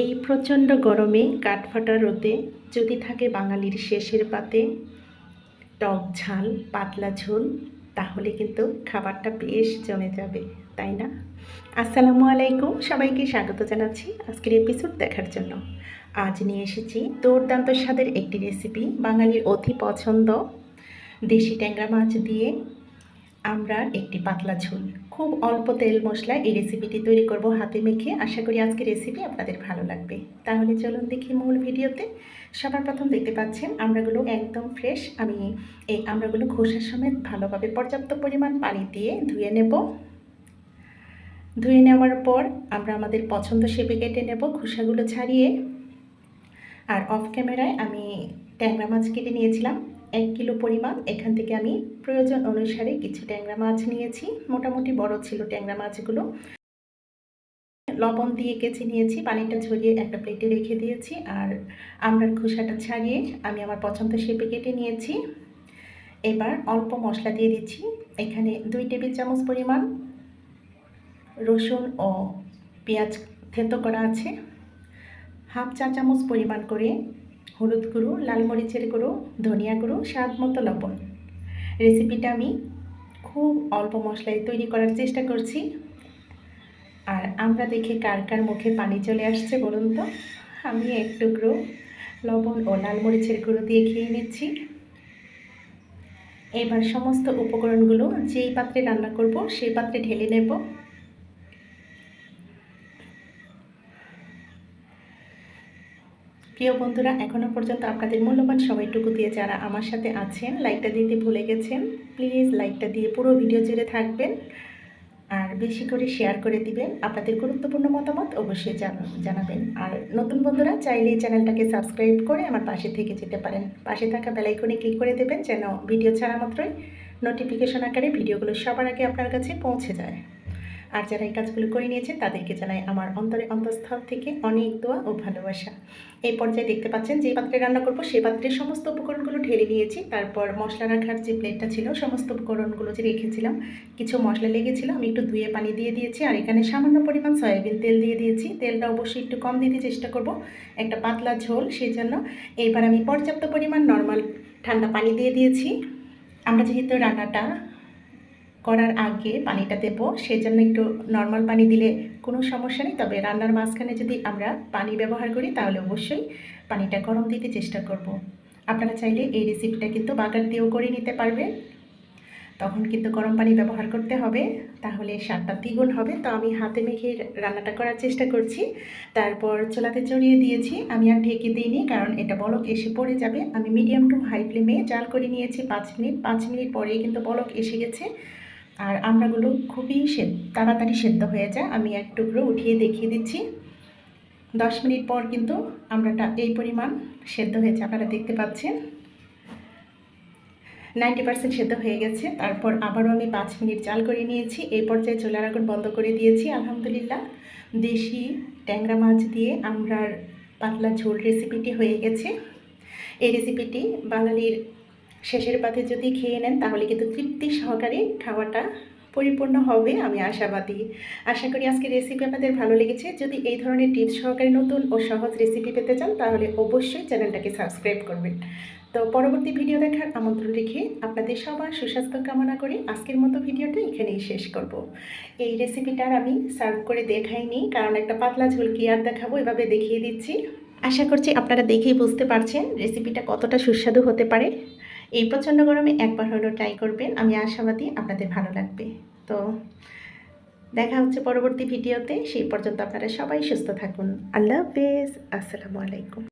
এই প্রচণ্ড গরমে কাঠফাটা রোদে যদি থাকে বাঙালির শেষের পাতে, টক ঝাল, পাতলা ঝোল, তাহলে কিন্তু খাবারটা বেশ জমে যাবে, তাই না? আসসালামু আলাইকুম, সবাইকে স্বাগত জানাচ্ছি আজকের এপিসোড দেখার জন্য। আজ নিয়ে এসেছি দুর্দান্ত স্বাদের একটি রেসিপি বাঙালির অতি পছন্দ দেশি ট্যাংরা মাছ দিয়ে আমরা একটি পাতলা ঝোল। খুব অল্প তেল মশলা এই রেসিপিটি তৈরি করব হাতে মেখে। আশা করি আজকের রেসিপি আপনাদের ভালো লাগবে। তাহলে চলুন দেখি মূল ভিডিওতে। সবার প্রথম দেখতে পাচ্ছেন আমরাগুলো একদম ফ্রেশ আমি এই আমরাগুলো খোসার সমেত ভালোভাবে পর্যাপ্ত পরিমাণ পানি দিয়ে ধুয়ে নেব। ধুয়ে নেওয়ার পর আমরা আমাদের পছন্দ শেপে কেটে নেব খোসাগুলো ছাড়িয়ে। আর অফ ক্যামেরায় আমি ট্যাংরা মাছ কেটে নিয়েছিলাম। এক কিলো পরিমাণ। এখান থেকে আমি প্রয়োজন অনুসারে কিছু ট্যাংরা মাছ নিয়েছি। মোটামুটি বড় ছিল ট্যাংরা মাছগুলো। লবণ দিয়ে কেচে নিয়েছি, পানিটা ঝরিয়ে একটা প্লেটে রেখে দিয়েছি আর আমরার খোসাটা ছাড়িয়ে আমি আমার পছন্দ শেপে কেটে নিয়েছি। এবার অল্প মশলা দিয়ে দিচ্ছি। এখানে দুই টেবিল চামচ পরিমাণ রসুন ও পেঁয়াজ থেতো করা আছে। হাফ চা চামচ পরিমাণ করে হলুদ গুঁড়ো, লাল মরিচের গুঁড়ো, ধনিয়া গুঁড়ো, স্বাদ মতো লবণ। রেসিপিটা আমি খুব অল্প মশলায় তৈরি করার চেষ্টা করছি। আর আমরা দেখে কার কার মুখে পানি চলে আসছে বলুন তো? আমি এক টুকরো লবণ ও লাল মরিচের গুঁড়ো দিয়ে খেয়ে নিচ্ছি। এবার সমস্ত উপকরণগুলো যেই পাত্রে রান্না করব, সেই পাত্রে ঢেলে নেব। প্রিয় বন্ধুরা এখনও পর্যন্ত আপনাদের মূল্যবান সময়টুকু দিয়ে যারা আমার সাথে আছেন, লাইকটা দিতে ভুলে গেছেন, প্লিজ লাইকটা দিয়ে পুরো ভিডিও জুড়ে থাকবেন আর বেশি করে শেয়ার করে দিবেন। আপনাদের গুরুত্বপূর্ণ মতামত অবশ্যই জানাবেন। আর নতুন বন্ধুরা, চাইলে চ্যানেলটাকে সাবস্ক্রাইব করে আমার পাশে থেকে যেতে পারেন। পাশে থাকা বেলাইকনে ক্লিক করে দেবেন যেন ভিডিও ছাড়া মাত্রই নোটিফিকেশন আকারে ভিডিওগুলো সবার আগে আপনার কাছে পৌঁছে যায়। আর যারা এই কাজগুলো করে নিয়েছেন, তাদেরকে জানাই আমার অন্তরে অন্তঃস্থল থেকে অনেক দোয়া ও ভালোবাসা। এই পর্যায়ে দেখতে পাচ্ছেন যে পাত্রে রান্না করব সেই পাত্রে সমস্ত উপকরণগুলো ঢেলে নিয়েছি। তারপর মশলা রাখার যে প্লেটটা ছিল, সমস্ত উপকরণগুলো যে রেখেছিলাম, কিছু মশলা লেগেছিল, আমি একটু ধুয়ে পানি দিয়ে দিয়েছি আর এখানে সামান্য পরিমাণ সয়াবিন তেল দিয়ে দিয়েছি। তেলটা অবশ্যই একটু কম দিতে চেষ্টা করব, একটা পাতলা ঝোল সেই জন্য এইবার আমি পর্যাপ্ত পরিমাণ নর্মাল ঠান্ডা পানি দিয়ে দিয়েছি। আমরা যেহেতু রান্নাটা করার আগে পানিটা দেবো। সেই জন্য একটু নর্মাল পানি দিলে কোনো সমস্যা নেই। তবে রান্নার মাঝখানে যদি আমরা পানি ব্যবহার করি, তাহলে অবশ্যই পানিটা গরম দিতে চেষ্টা করব। আপনারা চাইলে এই রেসিপিটা কিন্তু বাগার দিয়েও করে নিতে পারবেন। তখন কিন্তু গরম পানি ব্যবহার করতে হবে। তাহলে স্বাদটা দ্বিগুণ হবে। তো আমি হাতে মেখে রান্নাটা করার চেষ্টা করছি। তারপর চোলাতে চড়িয়ে দিয়েছি। আমি আর ঢেকে দিইনি, কারণ এটা বলক এসে পড়ে যাবে। আমি মিডিয়াম টু হাই ফ্লেমে জাল করে নিয়েছি পাঁচ মিনিট। পাঁচ মিনিট পরেই কিন্তু বলক এসে গেছে। আর আমড়াগুলো খুবই সে, তাড়াতাড়ি সেদ্ধ হয়ে যায়। আমি এক টুকরো উঠিয়ে দেখিয়ে দিচ্ছি। দশ মিনিট পর কিন্তু আমড়াটা এই পরিমাণ সেদ্ধ হয়েছে, আপনারা দেখতে পাচ্ছেন। নাইনটি পার্সেন্ট সেদ্ধ হয়ে গেছে। তারপর আবারও আমি পাঁচ মিনিট চাল করে নিয়েছি। এই পর্যায়ে চুলার আগুন বন্ধ করে দিয়েছি, আলহামদুলিল্লাহ। দেশি ট্যাংরা মাছ দিয়ে আমরার পাতলা ঝোল রেসিপিটি হয়ে গেছে। এই রেসিপিটি বাঙালির শেষের পাতে যদি খেয়ে নেন, তাহলে কিন্তু তৃপ্তি সহকারে খাওয়াটা পরিপূর্ণ হবে, আমি আশাবাদী। আশা করি আজকে রেসিপি আপনাদের ভালো লেগেছে। যদি এই ধরনের টিপস সহকারে নতুন ও সহজ রেসিপি পেতে চান, তাহলে অবশ্যই চ্যানেলটাকে সাবস্ক্রাইব করবেন। তো পরবর্তী ভিডিও দেখার আমন্ত্রণ রেখে আপনাদের সবার সুস্বাস্থ্য কামনা করে আজকের মতো ভিডিওটা এখানেই শেষ করব। এই রেসিপিটার আমি সার্ভ করে দেখাইনি, কারণ একটা পাতলা ঝোল কি আর দেখাবো, এভাবে দেখিয়ে দিচ্ছি। আশা করছি আপনারা দেখেই বুঝতে পারছেন রেসিপিটা কতটা সুস্বাদু হতে পারে। এই প্রচণ্ড গরমে একবার হলেও ট্রাই করবেন। আমি আশাবাদী আপনাদের ভালো লাগবে। তো দেখা হচ্ছে পরবর্তী ভিডিওতে সেই পর্যন্ত আপনারা সবাই সুস্থ থাকুন। আল্লাহ হাফেজ। আসসালামু আলাইকুম।